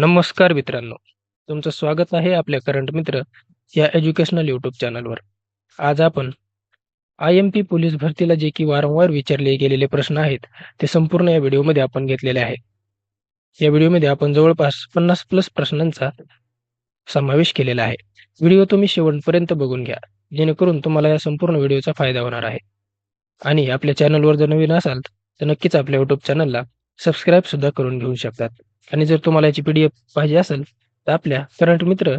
नमस्कार मित्रांनो. तुमचं स्वागत आहे आपल्या करंट मित्र या एज्युकेशनल यूट्यूब चॅनलवर आज आपण आय एम पी पोलीस भरतीला जे की वारंवार विचारले गेलेले प्रश्न आहेत ते संपूर्ण या व्हिडिओमध्ये आपण घेतलेले आहे या व्हिडिओमध्ये आपण जवळपास पन्नास प्लस प्रश्नांचा समावेश केलेला आहे. व्हिडिओ तुम्ही शेवटपर्यंत बघून घ्या जेणेकरून तुम्हाला या संपूर्ण व्हिडिओचा फायदा होणार आहे. आणि आपल्या चॅनलवर जर नवीन असाल तर नक्कीच आपल्या यूट्यूब चॅनलला सबस्क्राईब सुद्धा करून घेऊ शकतात. आणि जर तुम्हाला याची पीडीएफ पाहिजे असेल तर आपल्या करंट मित्र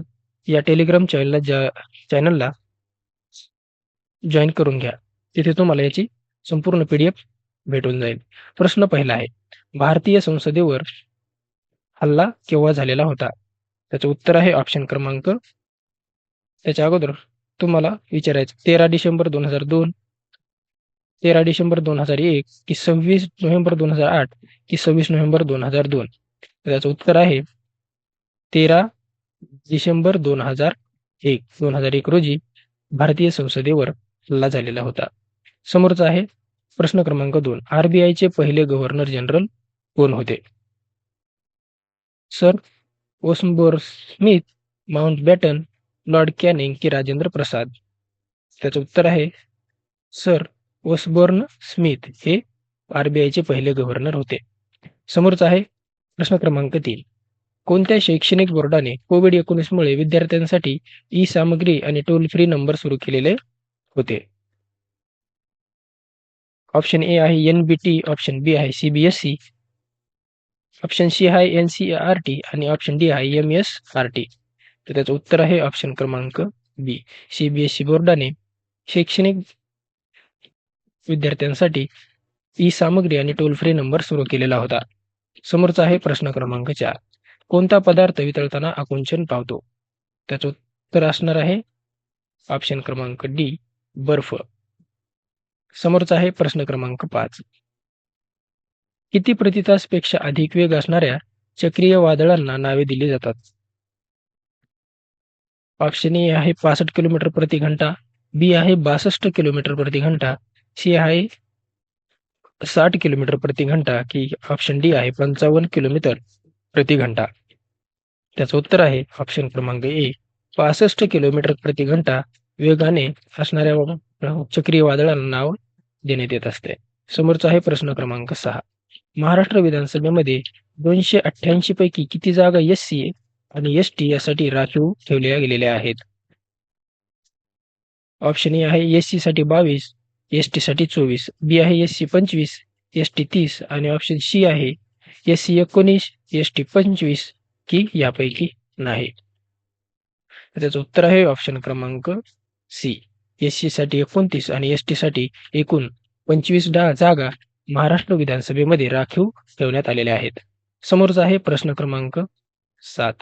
या टेलिग्राम चॅनलला चॅनलला जॉईन करून घ्या. तिथे तुम्हाला याची संपूर्ण पीडीएफ भेटून जाईल. प्रश्न पहिला आहे भारतीय संसदेवर हल्ला केव्हा झालेला होता? त्याचं उत्तर आहे ऑप्शन क्रमांक. त्याच्या अगोदर तुम्हाला विचारायचं तेरा डिसेंबर दोन हजार दोन तेरा डिसेंबर दोन हजार एक की सव्वीस नोव्हेंबर दोन हजार आठ की सव्वीस नोव्हेंबर दोन हजार दोन? याचं उत्तर आहे तेरा डिसेंबर दोन हजार एक. दोन हजार एक रोजी भारतीय संसदेवर हल्ला झालेला होता. समोरचा आहे प्रश्न क्रमांक दोन. आरबीआयचे पहिले गव्हर्नर जनरल कोण होते? Sir Osborne Smith Mountbatten Lord Canning की राजेंद्र प्रसाद? त्याचं उत्तर आहे सर ओसबोर्न स्मिथ हे आरबीआयचे पहिले गव्हर्नर होते. समोरचा आहे प्रश्न क्रमांक तीन. कोणत्या शैक्षणिक बोर्डाने कोविड एकोणीसमुळे विद्यार्थ्यांसाठी ई सामग्री आणि टोल फ्री नंबर सुरू केलेले होते? ऑप्शन ए आहे N B T option B आहे C B S C option C आहे एन सी आर टी आणि ऑप्शन डी आहे एम एस आर टी तर त्याचं उत्तर आहे ऑप्शन क्रमांक B C B S C बोर्डाने शैक्षणिक विद्यार्थ्यांसाठी ई सामग्री आणि टोल फ्री नंबर सुरू केलेला होता. समोरचा आहे प्रश्न क्रमांक चार कोणता पदार्थ वितळताना आकुंचन पावतो? त्याचं उत्तर असणार आहे ऑप्शन क्रमांक डी बर्फ. समोरचा आहे प्रश्न क्रमांक पाच. किती प्रतितासपेक्षा अधिक वेग असणाऱ्या चक्रीय वादळांना नावे दिली जातात? ऑप्शन ए आहे पासष्ट किलोमीटर प्रति घंटा. बी आहे बासष्ट किलोमीटर प्रति घंटा. सी आहे साठ किलोमीटर प्रति घंटा की ऑप्शन डी आहे पंचावन्न किलोमीटर प्रति घंटा. त्याचं उत्तर आहे ऑप्शन क्रमांक ए पासष्ट किलोमीटर प्रति घंटा वेगाने असणाऱ्या चक्रीय वादळांना नाव देण्यात येत असते. समोरचा आहे प्रश्न क्रमांक सहा. महाराष्ट्र विधानसभेमध्ये दोनशे अठ्ठ्याऐंशी पैकी किती जागा एस सी आणि एस टी यासाठी राखीव ठेवल्या गेलेल्या आहेत? ऑप्शन ए आहे एस सी साठी बावीस एस टीसाठी चोवीस बी आहे एस सी पंचवीस एस टी तीस आणि ऑप्शन सी आहे एस सी एकोणीस एस टी पंचवीस की यापैकी नाही. त्याचं उत्तर आहे ऑप्शन क्रमांक सी एस सी साठी एकोणतीस आणि एस टी साठी एकूण पंचवीस डा जागा महाराष्ट्र विधानसभेमध्ये राखीव ठेवण्यात आलेल्या आहेत. समोरचा आहे प्रश्न क्रमांक सात.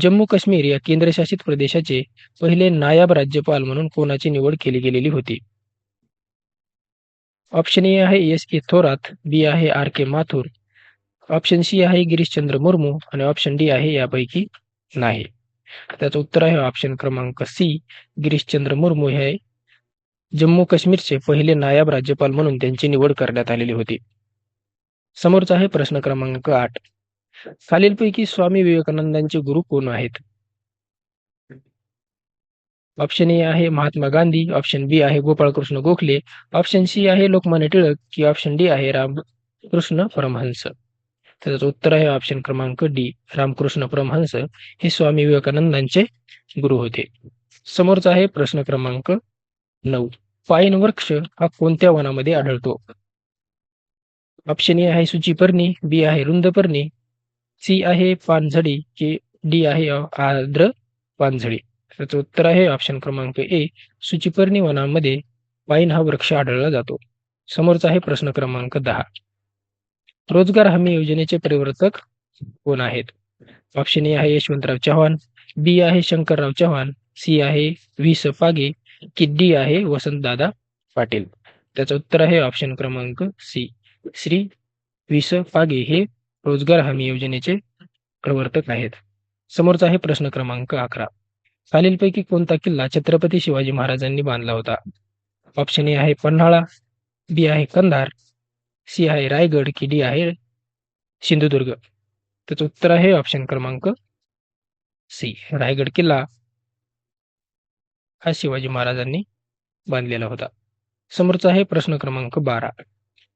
जम्मू काश्मीर या केंद्रशासित प्रदेशाचे पहिले नायब राज्यपाल म्हणून कोणाची निवड केली गेलेली होती? ऑप्शन ए आहे एस के थोरात बी आहे R K Mathur. Option C आहे गिरीशचंद्र मुर्मू आणि ऑप्शन डी आहे यापैकी नाही. त्याचं उत्तर आहे ऑप्शन क्रमांक सी गिरीशचंद्र मुर्मू हे जम्मू काश्मीरचे पहिले नायब राज्यपाल म्हणून त्यांची निवड करण्यात आलेली होती. समोरचा आहे प्रश्न क्रमांक आठ. खालीलपैकी स्वामी विवेकानंदांचे गुरु कोण आहेत? ऑप्शन ए आहे महात्मा गांधी ऑप्शन बी आहे गोपाळकृष्ण गोखले ऑप्शन सी आहे लोकमान्य टिळक की ऑप्शन डी आहे रामकृष्ण परमहंस. त्याचं उत्तर आहे ऑप्शन क्रमांक डी रामकृष्ण परमहंस. हे स्वामी विवेकानंदांचे गुरु होते. समोरचा आहे प्रश्न क्रमांक नऊ. पाईन वृक्ष हा कोणत्या वनामध्ये आढळतो? ऑप्शन ए आहे सुचीपर्णी बी आहे रुंदपर्णी सी आहे पानझडी की डी आहे आर्द्र पानझडी. त्याचं उत्तर आहे. ऑप्शन क्रमांक ए सुचिपर्णी वनामध्ये पाईन हा वृक्ष आढळला जातो. समोरचा आहे प्रश्न क्रमांक दहा. रोजगार हमी योजनेचे परिवर्तक कोण आहेत? ऑप्शन ए आहे यशवंतराव चव्हाण. बी आहे शंकरराव चव्हाण. सी आहे व्ही स पागे. की डी आहे वसंतदादा पाटील. त्याचं उत्तर आहे ऑप्शन क्रमांक सी श्री व्ही स पागे हे रोजगार हमी योजनेचे प्रवर्तक आहेत. समोरचा आहे प्रश्न क्रमांक अकरा. खालीलपैकी कोणता किल्ला छत्रपती शिवाजी महाराजांनी बांधला होता? ऑप्शन ए आहे पन्हाळा बी आहे कंधार सी आहे रायगड की डी आहे सिंधुदुर्ग. त्याचं उत्तर आहे ऑप्शन क्रमांक सी रायगड किल्ला हा शिवाजी महाराजांनी बांधलेला होता. समोरचा आहे प्रश्न क्रमांक बारा.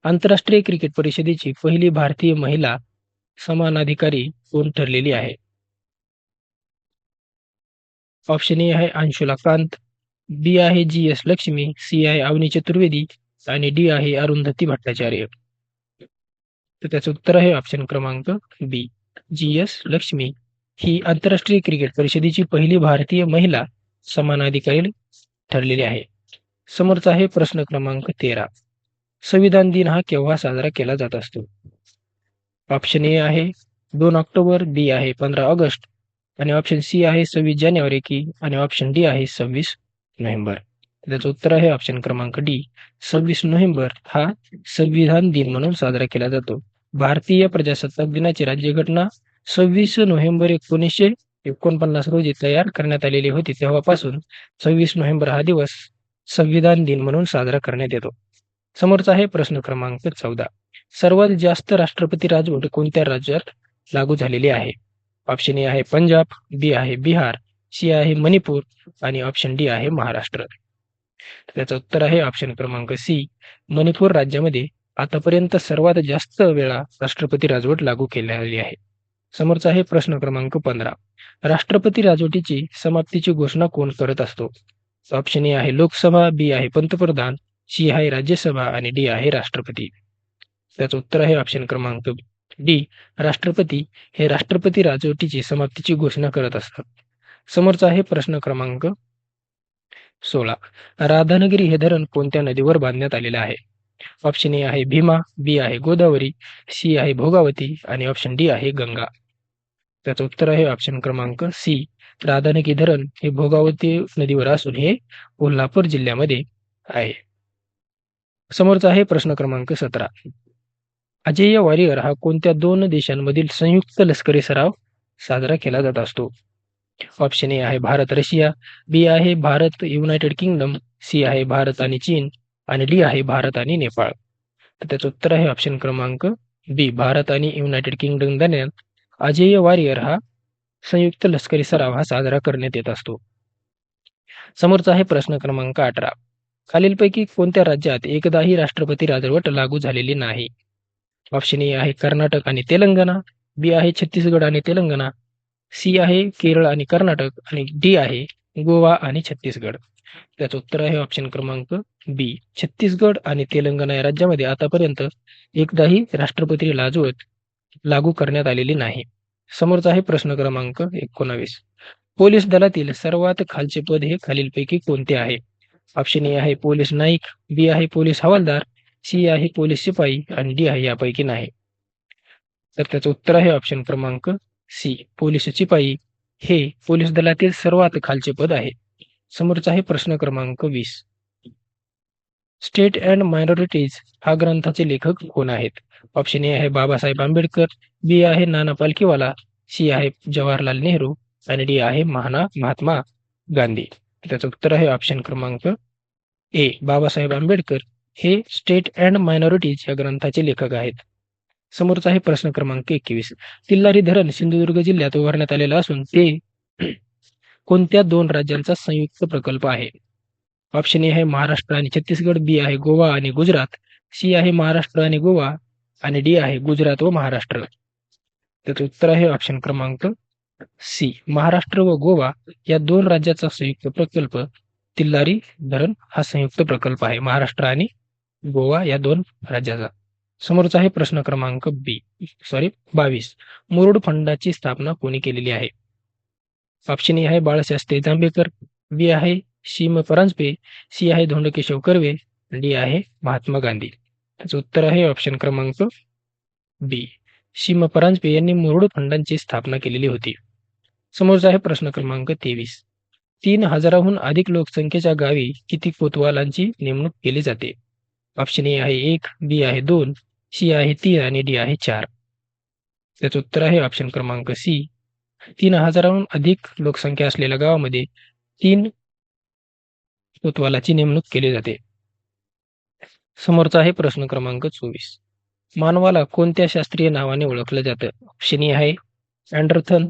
आंतरराष्ट्रीय क्रिकेट परिषदेची पहिली भारतीय महिला समानाधिकारी कोण ठरलेली आहे? ऑप्शन ए आहे अंशुला कांत. बी आहे जी एस लक्ष्मी. सी आहे अवनी चतुर्वेदी. आणि डी आहे अरुंधती भट्टाचार्य. तर त्याचं उत्तर आहे ऑप्शन क्रमांक बी जी एस लक्ष्मी. ही आंतरराष्ट्रीय क्रिकेट परिषदेची पहिली भारतीय महिला समानाधिकारी ठरलेली आहे. समोरचा आहे प्रश्न क्रमांक तेरा. संविधान दिन हा केव्हा साजरा केला जात असतो? ऑप्शन ए आहे दोन ऑक्टोबर. बी आहे पंधरा ऑगस्ट. आणि ऑप्शन सी आहे सव्वीस जानेवारी की आणि ऑप्शन डी आहे सव्वीस नोव्हेंबर. त्याचं उत्तर आहे ऑप्शन क्रमांक डी सव्वीस नोव्हेंबर हा संविधान दिन म्हणून साजरा केला जातो. भारतीय प्रजासत्ताक दिनाची राज्यघटना सव्वीस नोव्हेंबर एकोणीसशे एकोणपन्नास रोजी तयार करण्यात आलेली होती. तेव्हापासून सव्वीस नोव्हेंबर हा दिवस संविधान दिन म्हणून साजरा करण्यात येतो. समोरचा आहे प्रश्न क्रमांक चौदा. सर्वात जास्त राष्ट्रपती राजवट कोणत्या राज्यात लागू झालेली आहे? ऑप्शन ए आहे पंजाब बी आहे बिहार सी आहे मणिपूर आणि ऑप्शन डी आहे महाराष्ट्र. त्याचं उत्तर आहे ऑप्शन क्रमांक सी मणिपूर राज्यामध्ये आतापर्यंत सर्वात जास्त वेळा राष्ट्रपती राजवट लागू केलेली आहे. समोरचा आहे प्रश्न क्रमांक पंधरा. राष्ट्रपती राजवटीची समाप्तीची घोषणा कोण करत असतो? ऑप्शन ए आहे लोकसभा बी आहे पंतप्रधान सी आहे राज्यसभा आणि डी आहे राष्ट्रपती. त्याचं उत्तर आहे ऑप्शन क्रमांक डी राष्ट्रपती हे राष्ट्रपती राजवटीची समाप्तीची घोषणा करत असतात. समोरचा आहे प्रश्न क्रमांक सोळा. राधानगरी हे धरण कोणत्या नदीवर बांधण्यात आलेले आहे? ऑप्शन ए आहे भीमा बी आहे गोदावरी सी आहे भोगावती आणि ऑप्शन डी आहे गंगा. त्याचं उत्तर आहे ऑप्शन क्रमांक सी. राधानगी धरण हे भोगावती नदीवर असून हे कोल्हापूर जिल्ह्यामध्ये आहे. समोरचा आहे प्रश्न क्रमांक सतरा. अजेय वॉरियर हा कोणत्या दोन देशांमधील संयुक्त लष्करी सराव साजरा केला जात असतो? ऑप्शन ए आहे भारत रशिया. बी आहे भारत युनायटेड किंगडम सी आहे भारत आणि चीन. आणि डी आहे भारत आणि नेपाळ. तर त्याचं उत्तर आहे ऑप्शन क्रमांक बी भारत आणि युनायटेड किंगडम दरम्यान. अजेय वॉरियर हा संयुक्त लष्करी सराव हा साजरा करण्यात येत असतो. समोरचा आहे प्रश्न क्रमांक अठरा. खालीलपैकी कोणत्या राज्यात एकदाही राष्ट्रपती राजवट लागू झालेली नाही? ऑप्शन ए आहे कर्नाटक आणि तेलंगणा. बी आहे छत्तीसगड आणि तेलंगणा. सी आहे केरळ आणि कर्नाटक आणि डी आहे गोवा आणि छत्तीसगड. त्याचं उत्तर आहे ऑप्शन क्रमांक बी छत्तीसगड आणि तेलंगणा या राज्यामध्ये आतापर्यंत एकदाही राष्ट्रपती लाजवत लागू करण्यात आलेली नाही. समोरचा आहे प्रश्न क्रमांक एकोणावीस. पोलीस दलातील सर्वात खालचे पद हे खालीलपैकी कोणते आहे? ऑप्शन ए आहे पोलीस नाईक. बी आहे पोलीस हवालदार. सी आहे पोलीस शिपाई आणि डी आहे यापैकी नाही. तर त्याचं उत्तर आहे ऑप्शन क्रमांक सी पोलीस शिपाई हे पोलीस दलातील सर्वात खालचे पद आहे. समोरचा आहे प्रश्न क्रमांक वीस. स्टेट अँड मायनॉरिटीज हा ग्रंथाचे लेखक कोण आहेत? ऑप्शन ए आहे बाबासाहेब आंबेडकर बी आहे नाना पालखीवाला सी आहे जवाहरलाल नेहरू आणि डी आहे महाना महात्मा गांधी. त्याचं उत्तर आहे ऑप्शन क्रमांक ए बाबासाहेब आंबेडकर हे स्टेट अँड मायनॉरिटीज या ग्रंथाचे लेखक आहेत. समोरचा आहे प्रश्न क्रमांक एकवीस. तिल्लारी धरण सिंधुदुर्ग जिल्ह्यात उभारण्यात आलेलं असून ते कोणत्या दोन राज्यांचा संयुक्त प्रकल्प आहे? ऑप्शन ए आहे महाराष्ट्र आणि छत्तीसगड बी आहे गोवा आणि गुजरात सी आहे महाराष्ट्र आणि गोवा आणि डी आहे गुजरात व महाराष्ट्र. त्याचं उत्तर आहे ऑप्शन क्रमांक सी. महाराष्ट्र व गोवा या दोन राज्याचा संयुक्त प्रकल्प तिल्लारी धरण हा संयुक्त प्रकल्प आहे. महाराष्ट्र आणि गोवा या दोन राज्याचा. समोरचा आहे प्रश्न क्रमांक बी सॉरी बावीस. मुरुड फंडाची स्थापना कोणी केलेली आहे? ऑप्शन ए आहे बाळशास्त्री जांभेकर. बी आहे सीम परांजपे सी आहे धोंडकेशव कर्वे. डी आहे महात्मा गांधी. त्याचं उत्तर आहे ऑप्शन क्रमांक बी सीम परांजपे यांनी मुरुड फंडांची स्थापना केलेली होती. समोरचा आहे प्रश्न क्रमांक तेवीस. तीन हजाराहून अधिक लोकसंख्येच्या गावी किती कोतवालांची नेमणूक केली जाते? ऑप्शन ए आहे एक बी आहे दोन सी आहे तीन आणि डी आहे चार. त्याचं उत्तर आहे ऑप्शन क्रमांक सी तीन हजाराहून अधिक लोकसंख्या असलेल्या गावामध्ये तीन कोतवालाची नेमणूक केली जाते. समोरचा आहे प्रश्न क्रमांक चोवीस. मानवाला कोणत्या शास्त्रीय नावाने ओळखलं जातं? ऑप्शन ए आहे अँडरथन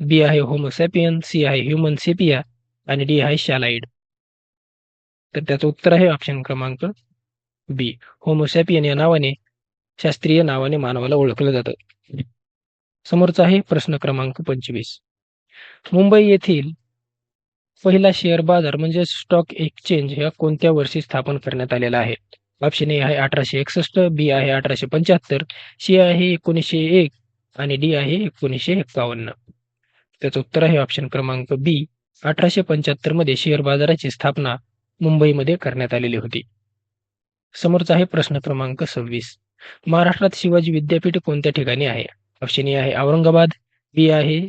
बी आहे होमोसॅपियन सी आहे ह्युमन सेपिया आणि डी आहे शॅलाइड. तर त्याचं उत्तर आहे ऑप्शन क्रमांक बी. होमोसॅपियन या नावाने शास्त्रीय नावाने मानवाला ओळखलं जातं. समोरचा आहे प्रश्न क्रमांक पंचवीस. मुंबई येथील पहिला शेअर बाजार म्हणजे स्टॉक एक्सचेंज ह्या कोणत्या वर्षी स्थापन करण्यात आलेला आहे? ऑप्शन ए आहे अठराशे एकसष्ट बी आहे अठराशे पंच्याहत्तर सी आहे एकोणीसशे एक आणि डी आहे एकोणीसशे एक्कावन्न त्याचं उत्तर आहे ऑप्शन क्रमांक बी. अठराशे पंच्याहत्तरमध्ये शेअर बाजाराची स्थापना मुंबईमध्ये करण्यात आलेली होती. समोरचा आहे प्रश्न क्रमांक सव्वीस. महाराष्ट्रात शिवाजी विद्यापीठ कोणत्या ठिकाणी आहे? ऑप्शन ए आहे औरंगाबाद बी आहे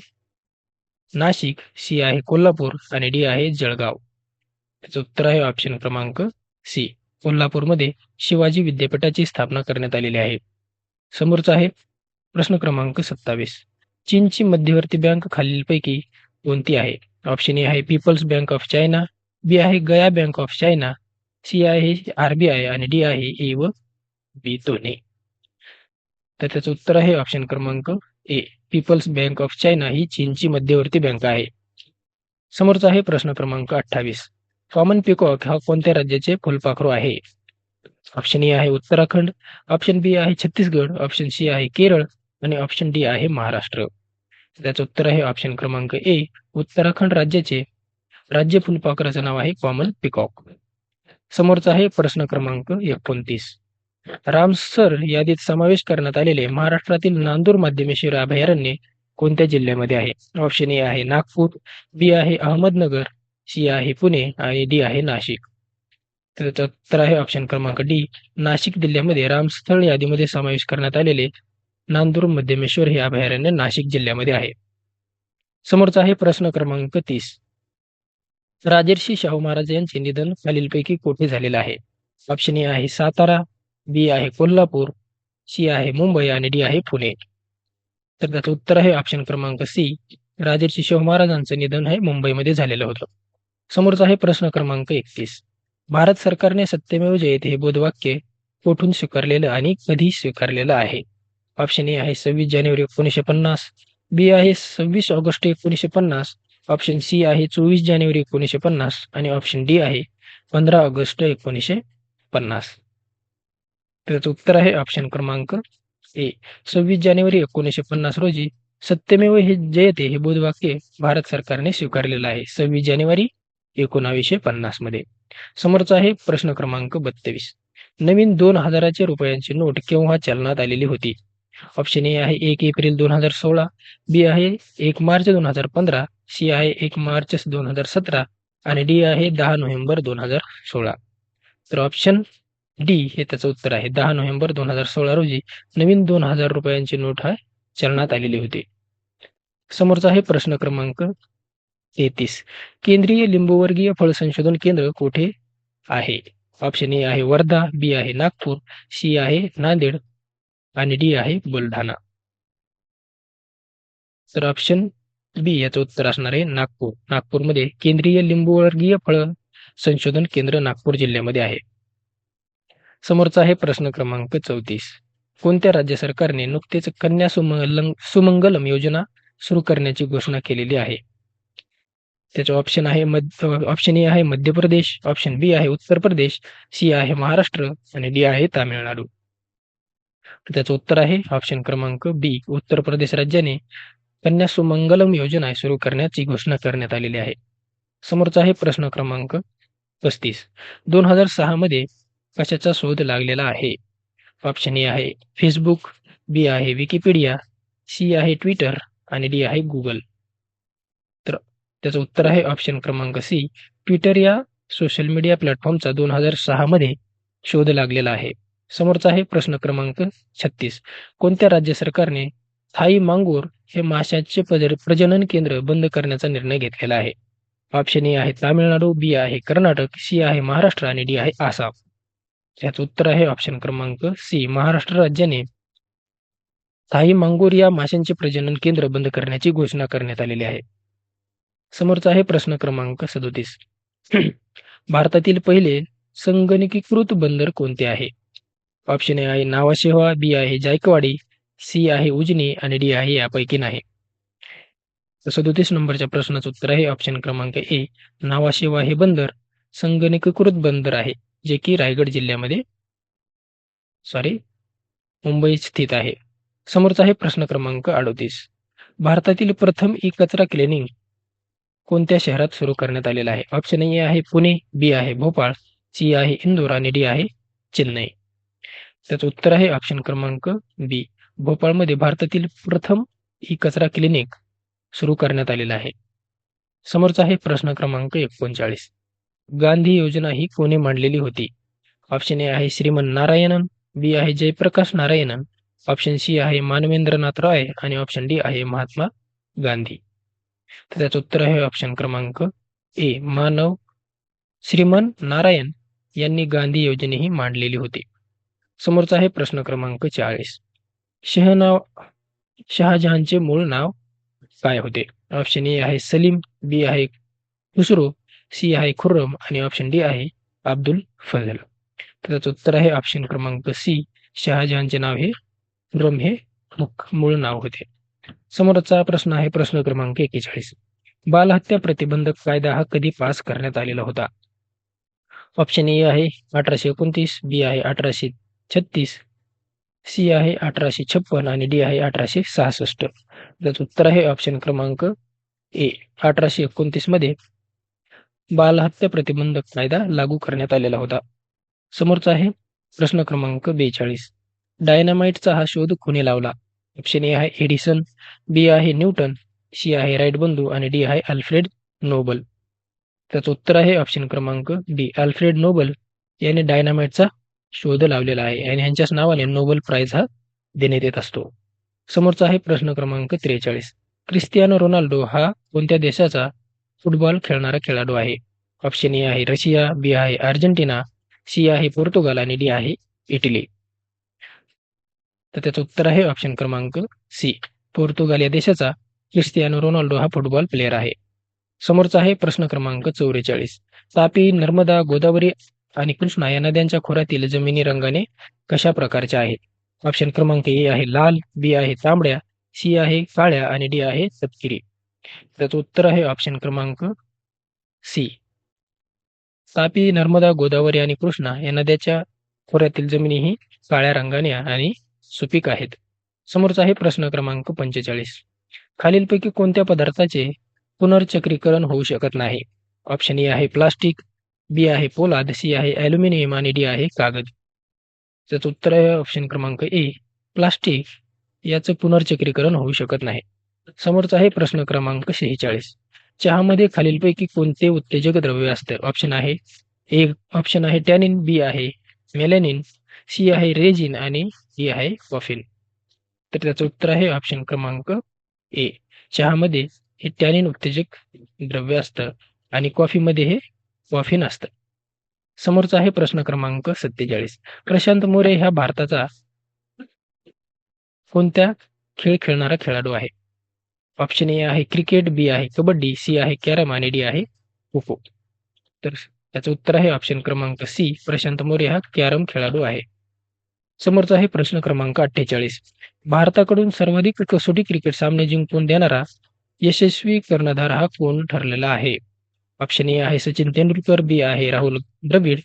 नाशिक सी आहे कोल्हापूर आणि डी आहे जळगाव. त्याचं उत्तर आहे ऑप्शन क्रमांक सी कोल्हापूरमध्ये शिवाजी विद्यापीठाची स्थापना करण्यात आलेली आहे. समोरचा आहे प्रश्न क्रमांक सत्तावीस. चीनची मध्यवर्ती बँक खालीलपैकी कोणती आहे? ऑप्शन ए आहे People's Bank of China B आहे गया बँक ऑफ चायना सी आहे आरबीआय आणि डी आहे ए व बी दोन्ही. तर त्याचं उत्तर आहे ऑप्शन क्रमांक A People's Bank of China ही चीनची मध्यवर्ती बँक आहे. समोरचा आहे प्रश्न क्रमांक अठ्ठावीस. कॉमन पिकॉक हा कोणत्या राज्याचे फुलपाखरू आहे? ऑप्शन ए आहे उत्तराखंड ऑप्शन बी आहे छत्तीसगड ऑप्शन सी आहे केरळ आणि ऑप्शन डी आहे महाराष्ट्र. त्याचं उत्तर आहे ऑप्शन क्रमांक ए उत्तराखंड राज्याचे राज्य फुलपाखराचं नाव आहे कॉमन पिकॉक समोरचा आहे प्रश्न क्रमांक एकोणतीस. रामसर यादीत समावेश करण्यात आलेले महाराष्ट्रातील नांदूर माध्यमेश्वर अभयारण्य कोणत्या जिल्ह्यामध्ये आहे? ऑप्शन ए आहे नागपूर बी आहे अहमदनगर सी आहे पुणे आणि डी आहे नाशिक. तर उत्तर आहे ऑप्शन क्रमांक डी. नाशिक जिल्ह्यामध्ये रामस्थळ यादीमध्ये समावेश करण्यात आलेले नांदूर मध्यमेश्वर हे अभयारण्य नाशिक जिल्ह्यामध्ये आहे. समोरचा आहे प्रश्न क्रमांक तीस. राजर्षी शाहू महाराज यांचे निधन खालीलपैकी कोठे झालेलं आहे? ऑप्शन ए आहे सातारा बी आहे कोल्हापूर सी आहे मुंबई आणि डी आहे पुणे. तर त्याचं उत्तर आहे ऑप्शन क्रमांक सी राजर्षी शाहू महाराजांचं निधन हे मुंबईमध्ये झालेलं होतं. समोरचा आहे प्रश्न क्रमांक एकतीस. भारत सरकारने सत्यमेव जयते हे बोधवाक्य कोठून स्वीकारलेलं आणि कधी स्वीकारलेलं आहे? ऑप्शन ए आहे सव्वीस जानेवारी एकोणीसशे पन्नास. बी आहे सव्वीस ऑगस्ट एकोणीसशे पन्नास. ऑप्शन सी आहे चोवीस जानेवारी एकोणीसशे पन्नास आणि ऑप्शन डी आहे पंधरा ऑगस्ट एकोणीसशे पन्नास. त्याचं उत्तर आहे ऑप्शन क्रमांक ए सव्वीस जानेवारी एकोणीसशे पन्नास रोजी सत्यमेव हे जयते हे बोधवाक्य भारत सरकारने स्वीकारलेलं आहे. सव्वीस जानेवारी एकोणावीसशे पन्नासमध्ये. समोरचा आहे प्रश्न क्रमांक बत्तीस नवीन दोन हजाराच्या रुपयांची नोट केव्हा चलनात आलेली होती? ऑप्शन ए आहे एक एप्रिल दोन हजार सोळा. बी आहे एक मार्च दोन हजार पंधरा. सी आहे एक मार्च दोन हजार सतरा आणि डी आहे दहा नोव्हेंबर दोन हजार सोळा. तर ऑप्शन डी हे त्याचं उत्तर आहे. दहा नोव्हेंबर दोन हजार सोळा रोजी नवीन दोन हजार रुपयांची नोट हा चलनात आलेली होती. समोरचा आहे प्रश्न क्रमांक तेहतीस. केंद्रीय लिंबूवर्गीय फळ संशोधन केंद्र कुठे आहे? ऑप्शन ए आहे वर्धा बी आहे नागपूर सी आहे नांदेड आणि डी आहे बुलढाणा. तर ऑप्शन बी याचं उत्तर असणार आहे नागपूर. नागपूरमध्ये केंद्रीय लिंबूवर्गीय फळ संशोधन केंद्र नागपूर जिल्ह्यामध्ये आहे. समोरचा आहे प्रश्न क्रमांक चौतीस. कोणत्या राज्य सरकारने नुकतेच कन्या सुमंगलम सुमंगलम योजना सुरू करण्याची घोषणा केलेली आहे? त्याचे ऑप्शन आहे मध्य ऑप्शन ए आहे मध्य प्रदेश ऑप्शन बी आहे उत्तर प्रदेश सी आहे महाराष्ट्र आणि डी आहे तामिळनाडू. त्याचं उत्तर आहे ऑप्शन क्रमांक बी. उत्तर प्रदेश राज्याने कन्या सुमंगलम योजना सुरू करण्याची घोषणा करण्यात आलेली आहे. समोरचा आहे प्रश्न क्रमांक पस्तीस. दोन हजार सहा मध्ये कशाचा शोध लागलेला आहे? ऑप्शन ए आहे फेसबुक बी आहे विकिपीडिया सी आहे ट्विटर आणि डी आहे गुगल तर त्याचं उत्तर आहे ऑप्शन क्रमांक सी ट्विटर या सोशल मीडिया प्लॅटफॉर्मचा दोन हजार सहामध्ये शोध लागलेला आहे. समोरचा आहे प्रश्न क्रमांक छत्तीस. कोणत्या राज्य सरकारने थाई मांगूर हे माशाचे प्रजनन केंद्र बंद करण्याचा निर्णय घेतलेला आहे. ऑप्शन ए आहे तामिळनाडू बी आहे कर्नाटक सी आहे महाराष्ट्र आणि डी आहे आसाम. याचं उत्तर आहे ऑप्शन क्रमांक सी महाराष्ट्र राज्याने थाई मांगूर या माशांचे प्रजनन केंद्र बंद करण्याची घोषणा करण्यात आलेली आहे. समोरचा आहे प्रश्न क्रमांक सदोतीस. भारतातील पहिले संगणकीकृत बंदर कोणते आहे? ऑप्शन ए आहे नावाशेवा बी आहे जायकवाडी सी आहे उजनी आणि डी आहे यापैकी नाही. सदोतीस नंबरच्या प्रश्नाचं उत्तर आहे. ऑप्शन क्रमांक ए नावाशेवा हे बंदर संगणकीकृत बंदर आहे जे की रायगड जिल्ह्यामध्ये सॉरी मुंबईत स्थित आहे. समोरचा आहे प्रश्न क्रमांक अडोतीस. भारतातील प्रथम ई कचरा क्लिनिंग कोणत्या शहरात सुरू करण्यात आलेला आहे? ऑप्शन ए आहे पुणे बी आहे भोपाळ सी आहे इंदोर आणि डी आहे चेन्नई. त्याचं उत्तर आहे ऑप्शन क्रमांक बी भोपाळमध्ये भारतातील प्रथम ई कचरा क्लिनिक सुरू करण्यात आलेला आहे. समोरचा आहे प्रश्न क्रमांक एकोणचाळीस. गांधी योजना ही कोणी मांडलेली होती? ऑप्शन ए आहे श्रीमन नारायणन. बी आहे जयप्रकाश नारायणन. ऑप्शन सी आहे मानवेंद्रनाथ रॉय. आणि ऑप्शन डी आहे महात्मा गांधी. तर त्याचं उत्तर आहे ऑप्शन क्रमांक ए मानव श्रीमन नारायण यांनी गांधी योजने ही मांडलेली होती. समोरचा आहे प्रश्न क्रमांक चाळीस. शहनाव शहाजहानचे मूळ नाव काय होते? ऑप्शन ए आहे सलीम बी आहे खुसरो सी आहे खुर्रम आणि ऑप्शन डी आहे अब्दुल फजल. तर त्याचं उत्तर आहे ऑप्शन क्रमांक सी शहाजहानचे नाव हे खुर्रम हे मूळ नाव होते. समोरचा प्रश्न आहे प्रश्न क्रमांक एकेचाळीस. बालहत्या प्रतिबंधक कायदा हा कधी पास करण्यात आलेला होता? ऑप्शन ए आहे अठराशे एकोणतीस बी आहे अठराशे छत्तीस सी आहे अठराशे छप्पन आणि डी आहे अठराशे सहासष्ट. त्याचं उत्तर आहे ऑप्शन क्रमांक ए. अठराशे एकोणतीसमध्ये बालहत्या प्रतिबंधक कायदा लागू करण्यात आलेला होता. समोरचा आहे प्रश्न क्रमांक बेचाळीस. डायनामाइटचा हा शोध कोणी लावला? ऑप्शन ए आहे एडिसन बी आहे न्यूटन सी आहे राईट बंधू आणि डी आहे अल्फ्रेड नोबल. त्याचं उत्तर आहे ऑप्शन क्रमांक डी अल्फ्रेड नोबल याने डायनामाइटचा शोध लावलेला आहे. आणि ह्यांच्याच नावाने नोबल प्राइज हा देण्यात येत असतो. समोरचा आहे प्रश्न क्रमांक त्रेचाळीस. क्रिस्तियानो रोनाल्डो हा कोणत्या देशाचा फुटबॉल खेळणारा खेळाडू आहे? ऑप्शन ए आहे रशिया बी आहे अर्जेंटिना सी आहे पोर्तुगाल आणि डी आहे इटली. तर त्याचं उत्तर आहे ऑप्शन क्रमांक सी. पोर्तुगाल या देशाचा क्रिस्तियानो रोनाल्डो हा फुटबॉल प्लेअर आहे. समोरचा आहे प्रश्न क्रमांक चौवेचाळीस. तापी नर्मदा गोदावरी आणि कृष्णा या नद्यांच्या खोऱ्यातील जमिनी रंगाने कशा प्रकारच्या आहेत? ऑप्शन क्रमांक ए आहे लाल बी आहे तांबड्या सी आहे काळ्या आणि डी आहे तपकिरी त्याचं उत्तर आहे ऑप्शन क्रमांक सी. तापी नर्मदा गोदावरी आणि कृष्णा या नद्याच्या खोऱ्यातील जमिनी ही काळ्या रंगाने आणि सुपीक आहेत. समोरचा आहे प्रश्न क्रमांक पंचेचाळीस. खालीलपैकी कोणत्या पदार्थाचे पुनर्चक्रीकरण होऊ शकत नाही? ऑप्शन ए आहे प्लास्टिक बी आहे पोलाद सी आहे ॲल्युमिनियम आणि डी आहे कागद. त्याचं उत्तर आहे ऑप्शन क्रमांक ए प्लास्टिक. याचं पुनर्चक्रीकरण होऊ शकत नाही. समोरचा आहे प्रश्न क्रमांक शेहेचाळीस. चहामध्ये खालीलपैकी कोणते उत्तेजक द्रव्य असते? ऑप्शन आहे ए ऑप्शन आहे टॅनिन बी आहे मेलॅनिन सी आहे रेजिन आणि डी आहे कॉफिन. तर त्याचं उत्तर आहे ऑप्शन क्रमांक ए. चहामध्ये हे टॅनिन उत्तेजक द्रव्य असतं आणि कॉफीमध्ये हे वाफी असतं समोरचा आहे प्रश्न क्रमांक सत्तेचाळीस. प्रशांत मोरे ह्या भारताचा कोणत्या खेळ खेळणारा खेळाडू आहे? ऑप्शन ए आहे क्रिकेट बी आहे कबड्डी सी आहे कॅरम आणि डी आहे खो खो तर त्याचं उत्तर आहे ऑप्शन क्रमांक सी प्रशांत मोरे हा कॅरम खेळाडू आहे. समोरचा आहे प्रश्न क्रमांक अठ्ठेचाळीस. भारताकडून सर्वाधिक कसोटी क्रिकेट सामने जिंकून देणारा यशस्वी कर्णधार हा कोण ठरलेला आहे? ऑप्शन ए आहे सचिन तेंडुलकर बी आहे राहुल द्रविड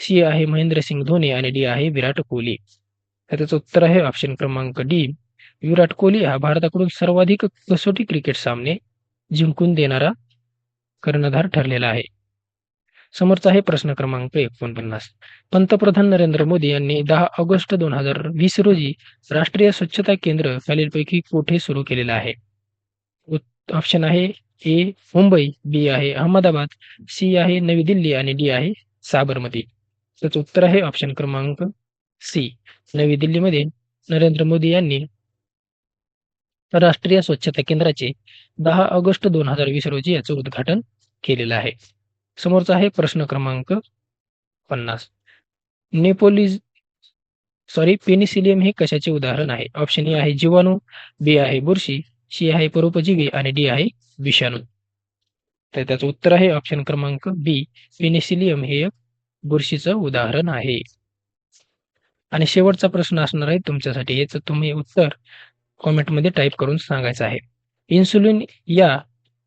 सी आहे महेंद्रसिंग धोनी आणि डी आहे विराट कोहली. त्याचं उत्तर आहे ऑप्शन क्रमांक डी. विराट कोहली हा भारताकडून सर्वाधिक कसोटी क्रिकेट सामने जिंकून देणारा कर्णधार ठरलेला आहे. समोरचा आहे प्रश्न क्रमांक एकोणपन्नास. पंतप्रधान नरेंद्र मोदी यांनी दहा ऑगस्ट दोन हजार वीस रोजी राष्ट्रीय स्वच्छता केंद्र खालीलपैकी कोठे सुरू केलेलं आहे? ऑप्शन आहे ए मुंबई बी आहे अहमदाबाद सी आहे नवी दिल्ली आणि डी आहे साबरमती. त्याचं उत्तर आहे ऑप्शन क्रमांक सी. नवी दिल्लीमध्ये नरेंद्र मोदी यांनी राष्ट्रीय स्वच्छता केंद्राचे दहा ऑगस्ट दोन हजार वीस रोजी याचं उद्घाटन केलेलं आहे. समोरचा आहे प्रश्न क्रमांक पन्नास. नेपोलिज सॉरी पेनिसिलियम हे कशाचे उदाहरण आहे? ऑप्शन ए आहे जीवाणू बी आहे बुरशी सी आहे परोपजीवी आणि डी आहे विषाणू. तर त्याचं उत्तर आहे ऑप्शन क्रमांक बी पेनिसिलियम हे एक बुरशीचं उदाहरण आहे. आणि शेवटचा प्रश्न असणार आहे तुमच्यासाठी. याचं तुम्ही उत्तर कॉमेंटमध्ये टाईप करून सांगायचं आहे. इन्सुलिन या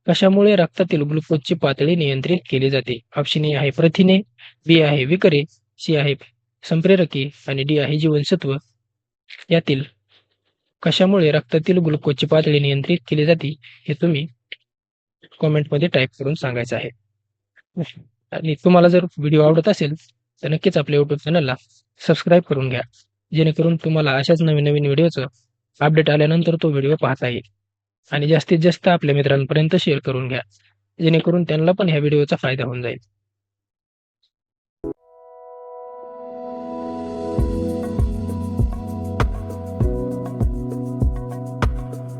कशामुळे रक्तातील ग्लुकोजची पातळी नियंत्रित केली जाते? ऑप्शन ए आहे प्रथिने बी आहे विकरे सी आहे संप्रेरके आणि डी आहे जीवनसत्व. यातील कशामुळे रक्तातील ग्लुकोजची पातळी नियंत्रित केली जाते हे तुम्ही कॉमेंटमध्ये टाईप करून सांगायचं आहे. आणि तुम्हाला जर व्हिडिओ आवडत असेल तर नक्कीच आपल्या यूट्यूब चॅनलला सबस्क्राईब करून घ्या. जेणेकरून तुम्हाला अशाच नवीन नवीन व्हिडिओचं अपडेट आल्यानंतर तो व्हिडिओ पाहता येईल. आणि जास्तीत जास्त आपल्या मित्रांपर्यंत शेअर करून घ्या. जेणेकरून त्यांना पण ह्या व्हिडिओचा फायदा होऊन जाईल.